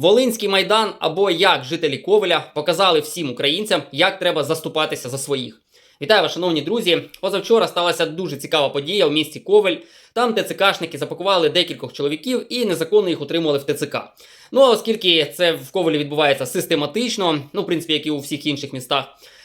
Волинський майдан або як жителі Ковеля показали всім українцям, як треба заступатися за своїх. Вітаю вас, шановні друзі. Позавчора сталася дуже цікава подія в місті Ковель. Там ТЦКшники запакували декількох чоловіків і незаконно їх утримували в ТЦК. Ну а оскільки це в Ковелі відбувається систематично, ну в принципі, як і у всіх інших містах.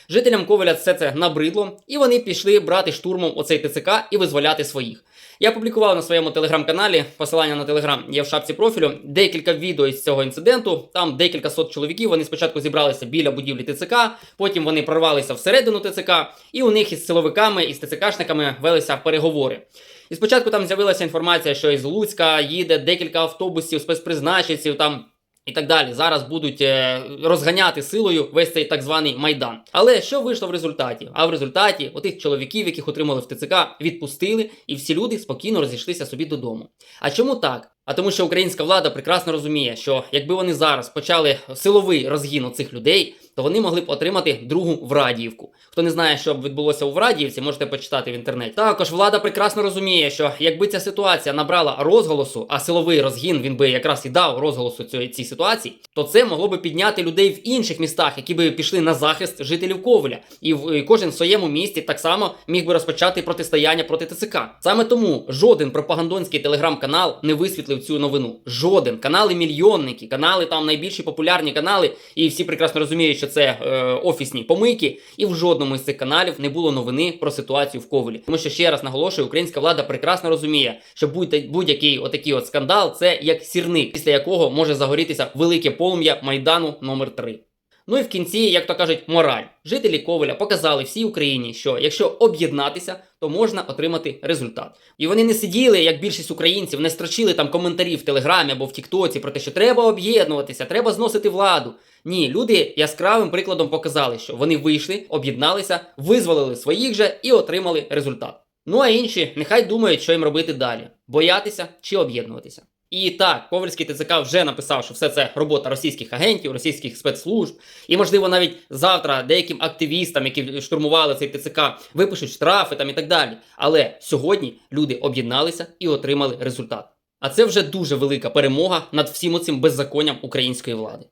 Жителям Ковеля все це набридло, і вони пішли брати штурмом оцей ТЦК і визволяти своїх. Я публікував на своєму телеграм-каналі посилання на телеграм є в шапці профілю. Декілька відео із цього інциденту. Там декілька сот чоловіків. Вони спочатку зібралися біля будівлі ТЦК, потім вони прорвалися всередину ТЦК, і у них із силовиками і з ТЦКшниками велися переговори. І спочатку там з'явилася інформація, що із Луцька їде декілька автобусів спецпризначенців там. І так далі зараз будуть е, розганяти силою весь цей так званий майдан. Але що вийшло в результаті? А в результаті отих чоловіків, яких отримали в ТЦК, відпустили, і всі люди спокійно розійшлися собі додому. А чому так? А тому, що українська влада прекрасно розуміє, що якби вони зараз почали силовий розгін цих людей, то вони могли б отримати другу Врадіївку. Хто не знає, що б відбулося у Врадіївці, можете почитати в інтернеті. Також влада прекрасно розуміє, що якби ця ситуація набрала розголосу, а силовий розгін він би якраз і дав розголосу цій, цій ситуації, то це могло би підняти людей в інших містах, які би пішли на захист жителів Ковеля. І, в, і кожен в своєму місті так само міг би розпочати протистояння проти ТЦК. Саме тому жоден пропагандонський телеграм-канал не висвітлив цю новину. Жоден канали мільйонники, канали там найбільші популярні канали, і всі прекрасно розуміють, що це е, офісні помийки. І в жодному із цих каналів не було новини про ситуацію в Ковелі. Тому що ще раз наголошую, українська влада прекрасно розуміє, що будь- будь-який отакий от скандал це як сірник, після якого може загорітися велике полум'я майдану номер 3 Ну і в кінці, як то кажуть, мораль. Жителі Ковеля показали всій Україні, що якщо об'єднатися, то можна отримати результат. І вони не сиділи, як більшість українців, не строчили там коментарі в Телеграмі або в Тіктоці про те, що треба об'єднуватися, треба зносити владу. Ні, люди яскравим прикладом показали, що вони вийшли, об'єдналися, визволили своїх же і отримали результат. Ну а інші нехай думають, що їм робити далі: боятися чи об'єднуватися. І так, Ковальський ТЦК вже написав, що все це робота російських агентів, російських спецслужб. І, можливо, навіть завтра деяким активістам, які штурмували цей ТЦК, випишуть штрафи там і так далі. Але сьогодні люди об'єдналися і отримали результат. А це вже дуже велика перемога над всім оцим беззаконням української влади.